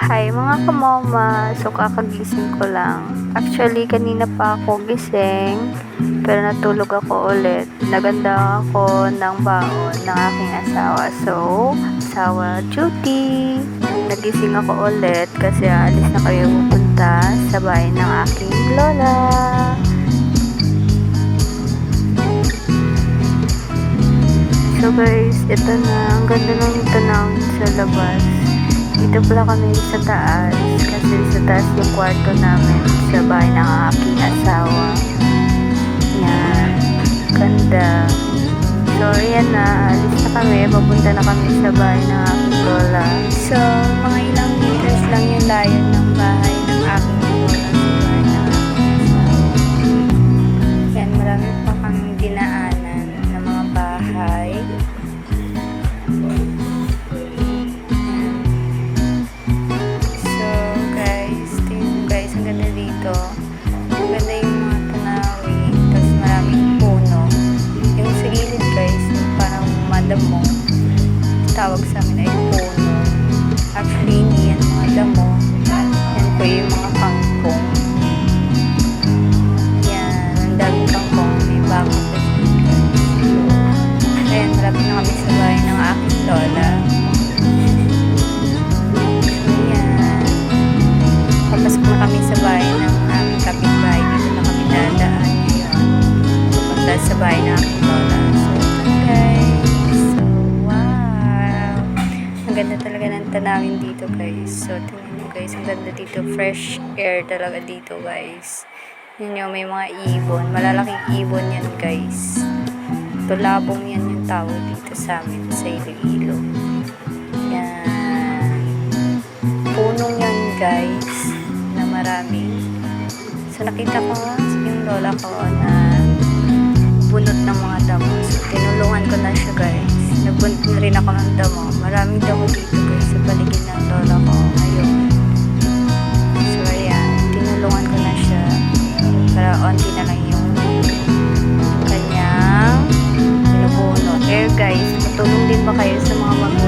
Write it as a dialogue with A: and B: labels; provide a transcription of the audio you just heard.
A: Hi mga kamoma, so kakagising ko lang. Actually, kanina pa ako gising, pero natulog ako ulit. Naganda ako ng baon ng aking asawa. So, asawa duty. Nagising ako ulit kasi alis na kayo pupunta sa bahay ng aking lola. So guys, ito na. Ang ganda ng tanawin sa labas. Dito pala kami sa taas. Kasi sa taas yung kwarto namin sa bahay ng aking asawa. Yan. Ganda. So, ayan na. Alis na kami. Papunta na kami sa bahay ng aking lola. So, mga Ang ganda yung mga tanawin, tapos puno. Yung sa gilid guys, parang madamo. Tawag sa amin ay puno. Actually, hindi yan mga damo. Yan po yung mga kangkong. Yan, ang daming kangkong. May guys. Ayan, malapit na kami sa Papunta sa bahay ng aking lola. So, guys. So, wow. Ang ganda talaga ng tanawin dito guys. So, tingnan nyo guys. Ang ganda dito. Fresh air talaga dito guys. Yun nyo, may mga ibon. Malalaking ibon yan guys. Tulabong yan yung tawag dito sa amin sa Iloilo. Yan. Punong yan guys na marami. So nakita ko yung lola ko na nagpupulot ng mga damo. So, tinulungan ko na siya guys. Nagpunta rin ako ng damo. Maraming damo dito guys sa paligid ng lola ko. Ayun. So, ayan. Tinulungan ko na siya. Para onti na lang yung kanyang pinupunot. Air guys, patulong din ba kayo sa mga mga